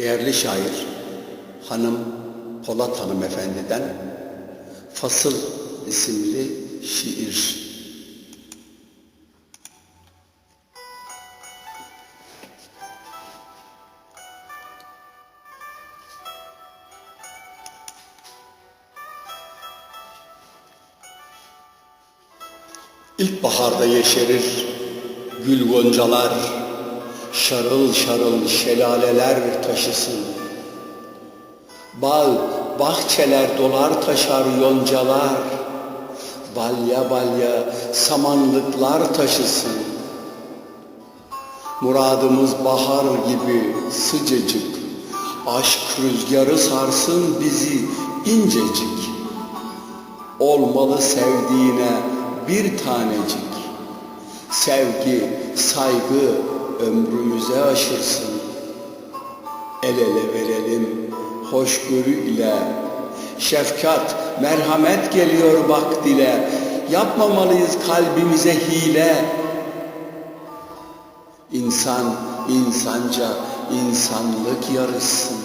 Değerli şair Hanım Polat Hanımefendi'den Fasıl isimli şiir. İlkbaharda yeşerir gül goncalar, şarıl şarıl şelaleler taşısın. Bağ, bahçeler dolar taşar yoncalar, balya balya samanlıklar taşısın. Muradımız bahar gibi sıcacık, aşk rüzgarı sarsın bizi incecik. Olmalı sevdiğine bir tanecik. Sevgi, saygı ömrümüze aşırsın. El ele verelim hoşgörüyle. Şefkat, merhamet geliyor bak dile. Yapmamalıyız kalbimize hile. İnsan insanca insanlık yarışsın.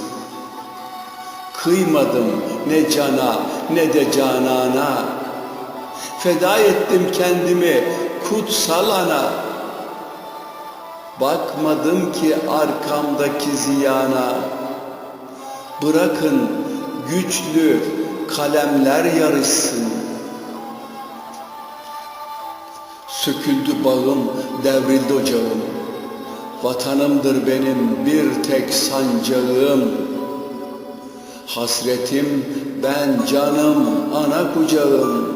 Kıymadım ne cana ne de canana. Feda ettim kendimi kutsal ana. Bakmadım ki arkamdaki ziyana. Bırakın güçlü kalemler yarışsın. Söküldü bağım, devrildi ocağım. Vatanımdır benim bir tek sancağım. Hasretim ben canım ana kucağım.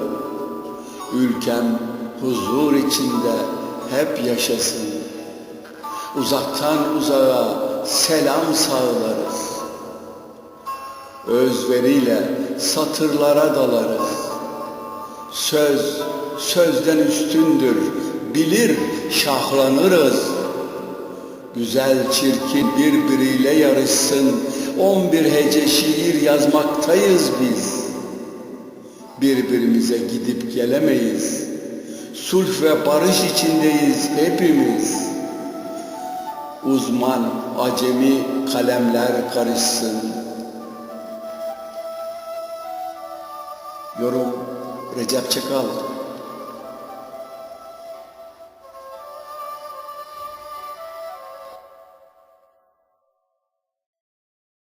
Ülkem huzur içinde hep yaşasın. Uzaktan uzağa selam sağlarız. Özveriyle satırlara dalarız. Söz sözden üstündür, bilir şahlanırız. Güzel çirkin birbiriyle yarışsın, on bir hece şiir yazmaktayız biz. Birbirimize gidip gelemeyiz. Sulh ve barış içindeyiz hepimiz. Uzman, acemi kalemler karışsın. Yorum Recep Çakal